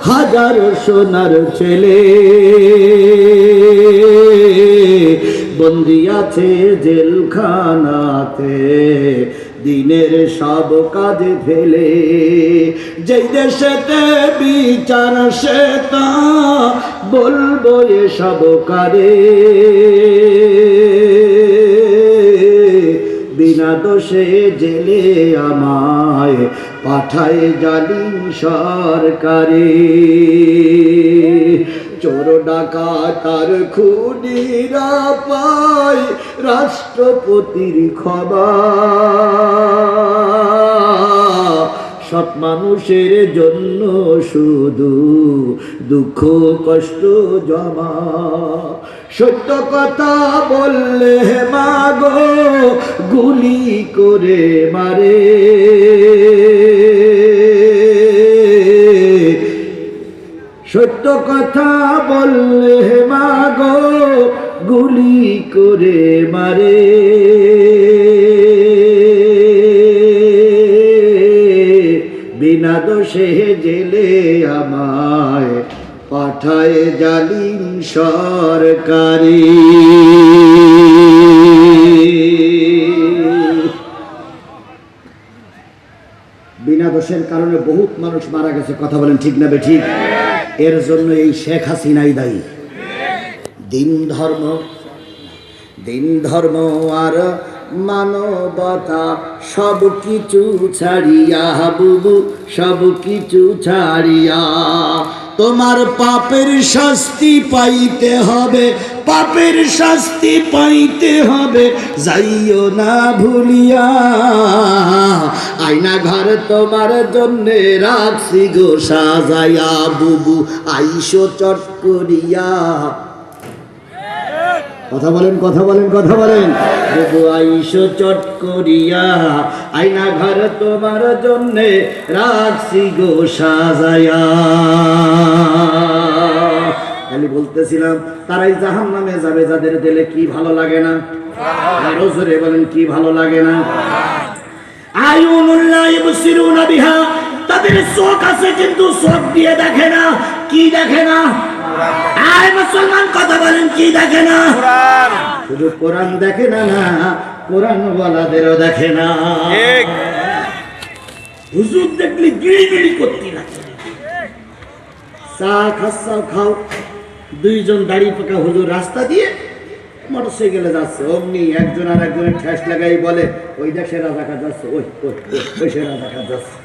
হাজারো সোনার ছেলে। বন্দি আছে জেলখানাতে, দিনের সব কাজ ফেলে। যেই দেশেতে বিচার, সে তা বলব এ সব কারে। বিনা দোষে জেলে আমায় পাঠায় জালিম সরকারে। চোর ডাকা তার খুনিরা পায় রাষ্ট্রপতির খবর সৎ মানুষের জন্য শুধু দুঃখ, কষ্ট জমা। সত্য কথা বললে মাগো, গুলি করে মারে। সত্য কথা বললে মাগো, গুলি করে মারে। দোষে জেলে আমায় পাঠায় জালিম সরকারি। বিনা দোষের কারণে বহুত মানুষ মারা গেছে, কথা বলেন ঠিক না বে ঠিক? এর জন্য এই শেখ হাসিনাই দায়ী। দিন ধর্ম দিন ধর্ম আর মানবতা সব কিছু ছাড়িয়া বুবু, সব কিছু ছাড়িয়া। তোমার পাপের শাস্তি পাইতে হবে, পাপের শাস্তি পাইতে হবে, যাইও না ভুলিয়া। আয়না ঘর তোমার জন্যে রাখছি গো সাজাইয়া বুবু, আইসো চট করিয়া। কথা বলেন কথা বলেন কথা বলেন। আইসো চট করিয়া, আয়না ঘর তোমার জন্যে রাখছি গো সাজায়া। খালি বলতেছিলাম, তারাই জাহান নামে যাবে, যাদের দিলে কি ভালো লাগে না? আরও জোরে বলেন, কি ভালো লাগে না? আয়ুনুল্লাহ ইবসিরুনা বিহা, তাদের চোখ আছে কিন্তু চোখ দিয়ে দেখে না, কি দেখে না? আয় মুসলমান কথা বলেন কি দেখে না? শুধু কোরআন দেখে না না কোরআন ওয়ালাদেরও দেখে না। হুজুর দেখলি গিড়ি গিড়ি করতে লাগে। চা খাসাও খাও। দুইজন দাড়ি পাকা হুজুর রাস্তা দিয়ে মোটরসাইকেলে যাচ্ছে। অমনি একজন আর একজনের ঠেস লাগাই বলে ওই দেশে রাজাকার যাচ্ছে ওই ওই সে রাজাকার যাচ্ছে।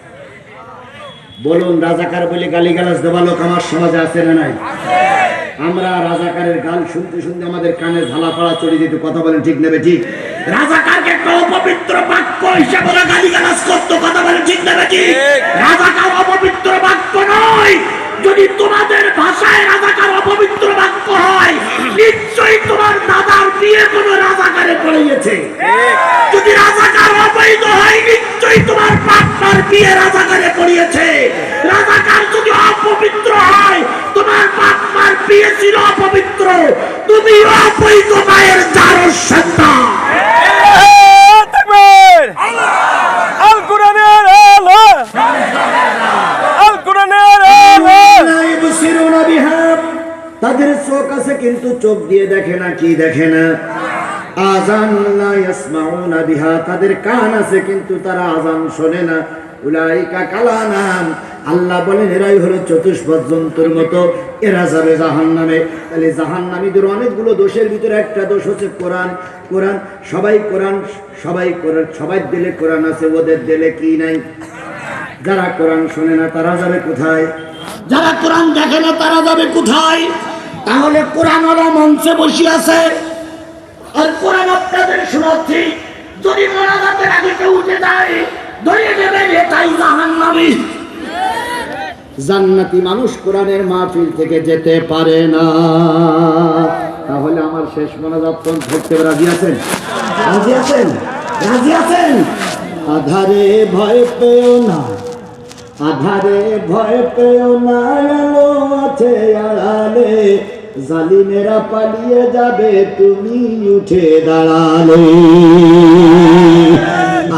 বলুন রাজাকার বলে গালি গালাজ দেওয়া লোক আমার সমাজে আছে না নাই? আমরা রাজাকারের গাল শুনতে শুনতে আমাদের কানে ঝালা পাড়া চড়ে যেত কথা বলেন ঠিক নেবে ঠিক? রাজাকারকে একটা অপবিত্র বাক্য হিসাবে ওরা গালি গালাজ করতো কথা বলেন ঠিক নেবে ঠিক? রাজাকার অপবিত্র বাক্য নয়। যদি তোমাদের ভাষায় রাজাকার অপবিত্র বাক্য হয় নিশ্চয়ই তোমার দাদার বিয়ে কোনো রাজাকারে যদি রাজাকার অবৈধ হয় নিশ্চয়ই তোমার পাটনার বিয়ে রাজাকারে পড়িয়েছে রাজাকার যদি অপবিত্র হয় তোমার পাটনার বিয়ে ছিল অপবিত্র। তুমি অবৈধ মায়ের জারর সন্তান তাদের চোখ আছে কিন্তু চোখ দিয়ে দেখে না কি দেখে না। আজান ইয়াসমাউনা বিহা। তাদের কান আছে, কিন্তু তারা আজান শোনে না। উলাইকা কালানাম আল্লাহ বলেন, এরাই হলো চতুষ্পদ মতো। এরা যাবে জাহান নামে তাহলে জাহান নামীদের অনেকগুলো দোষের ভিতরে একটা দোষ হচ্ছে কোরআন। কোরআন, সবাই কোরআন সবাই কোরআন, সবাই দিলে কোরআন আছে, ওদের দিলে কি নাই? যারা কোরআন শোনে না, তারা যাবে কোথায়? যারা কোরআন দেখে না, তারা যাবে কোথায়? তাহলে কোরআন ওরা মঞ্চে বসে আছে। আর কোরআন আপনাদের শোনাচ্ছি যদি আগে কেউ উঠে যায় এটাই জাহান্নামী। জান্নাতি মানুষ কোরআনের মাহফিল থেকে যেতে পারে না। তাহলে আমার শেষ মোনাজাত কোন ধরতে রাজি আছেন? রাজি আছেন? রাজি আছেন? আধারে ভয় পেও না, আধারে ভয় পেও না আছে আড়ালে। জালিমেরা পালিয়ে যাবে, তুমি উঠে দাঁড়ালে।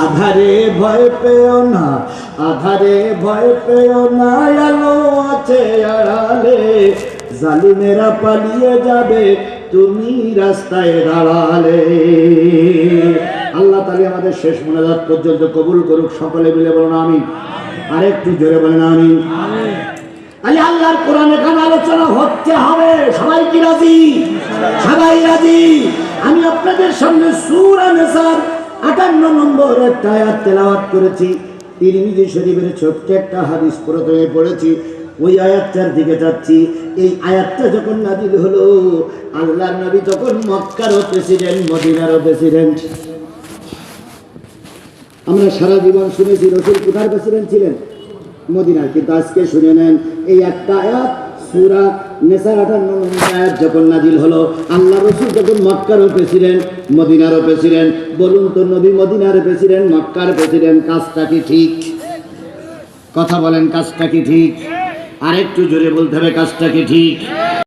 আধারে ভয় পেও না, আধারে ভয় পেও না, আলো আছে আড়ালে। জালিমেরা পালিয়ে যাবে, তুমি রাস্তায় দাঁড়ালে। আল্লাহ তালি আমাদের শেষ মোনাজাত পর্যন্ত কবুল করুক, সকলে মিলে বলুন আমি আরেকটু জোরে বলেন আমি আরে আল্লাহর কোরআন এখানে আলোচনা হচ্ছে হবে। সবাই কি রাজি? সবাই রাজি? আমি আপনাদের সামনে সূরা নেসার আটান্ন নম্বর একটা আয়াত তেলাওয়াত করেছি। তিরমিজি শরীফের ছোট্ট একটা হাদিস প্রথমে পড়েছি। ওই আয়াতটার দিকে যাচ্ছি। এই আয়াতটা যখন নাজিল হলো, আল্লাহর নবী তখন মক্কারও প্রেসিডেন্ট মদিনারও প্রেসিডেন্ট। আমরা সারা জীবন শুনেছি রসুল কোথার প্রেসিডেন্ট ছিলেন? মদিনার কিন্তু আজকে শুনে নেন, এই একটা আয়াত, সুরা নেশার আঠান্ন আয়াত যখন নাজিল হলো, আল্লাহ রসুল যখন মক্কারও প্রেসিডেন্ট মদিনারও প্রেসিডেন্ট বলুন তো নবী মদিনার প্রেসিডেন্ট মক্কার প্রেসিডেন্ট কাজটা কি ঠিক? কথা বলেন, কাজটা কি ঠিক? আরেকটু জোরে বলতে হবে, কাজটা কি ঠিক?